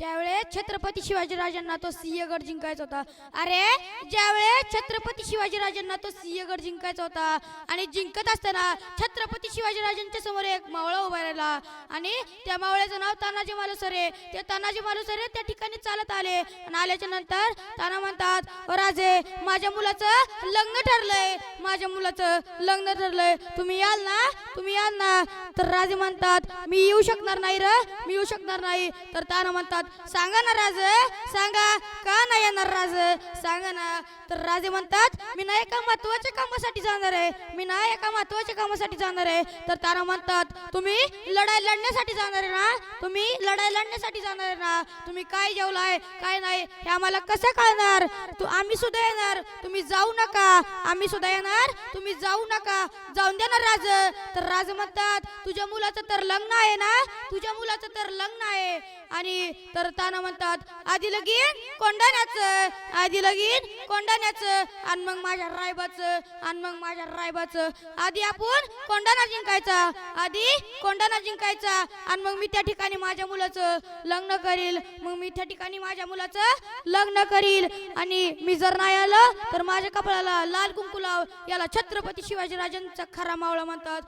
ज्यावेळेस छत्रपती शिवाजीराजांना तो सिंहगड जिंकायचा होता अरे ज्यावेळेस छत्रपती शिवाजीराजांना तो सिंहगड जिंकायचा होता आणि जिंकत असताना छत्रपती शिवाजीराजांच्या समोर एक मावळा उभा राहिला आणि त्या मावळ्याचं नाव तानाजी मालुसरे. ते तानाजी मालुसरे त्या ठिकाणी चालत आले आणि आल्याच्यानंतर ताना म्हणतात राजे माझ्या मुलाचं लग्न ठरलंय माझ्या मुलाचं लग्न ठरलंय. तुम्ही याल ना? तुम्ही याल ना? तर राजे म्हणतात मी येऊ शकणार नाही र मी येऊ शकणार नाही. तर ताना म्हणतात सांगा ना राज सांगा. का नाही येणार राज? सांगा ना. तर राजे म्हणतात मी ना एका महत्त्वाच्या कामासाठी जाणार आहे. मी ना एका महत्त्वाच्या कामासाठी जाणार आहे. तर तारा म्हणतात तुम्ही लढाई लढण्यासाठी जाणार आहे ना? तुम्ही लढाई लढण्यासाठी जाणार आहे ना? तुम्ही काय जेवलाय काय नाही हे आम्हाला कसं कळणार? तू आम्ही सुद्धा येणार. तुम्ही जाऊ नका. आम्ही सुद्धा येणार. तुम्ही जाऊ नका. जाऊन द्या ना राज. तर राज म्हणतात तुझ्या मुलाचं तर लग्न आहे ना? तुझ्या मुलाचं तर लग्न आहे. आणि तर ताना म्हणतात आधी लगीन कोंडाण्याचं आधी लगीन कोंडाण्याचं आणि मग माझ्या रायबाचं आणि मग माझ्या रायबाचं. आधी आपण कोंडाणा जिंकायचा आधी कोंडाणा जिंकायचा आणि मग मी त्या ठिकाणी माझ्या मुलाचं लग्न करील. मग मी त्या ठिकाणी माझ्या मुलाचं लग्न करील. आणि मी जर नाही आलं तर माझ्या कपाळाला लाल कुंकू लाव याला छत्रपती शिवाजी राजांचा खरा मावळा म्हणतात.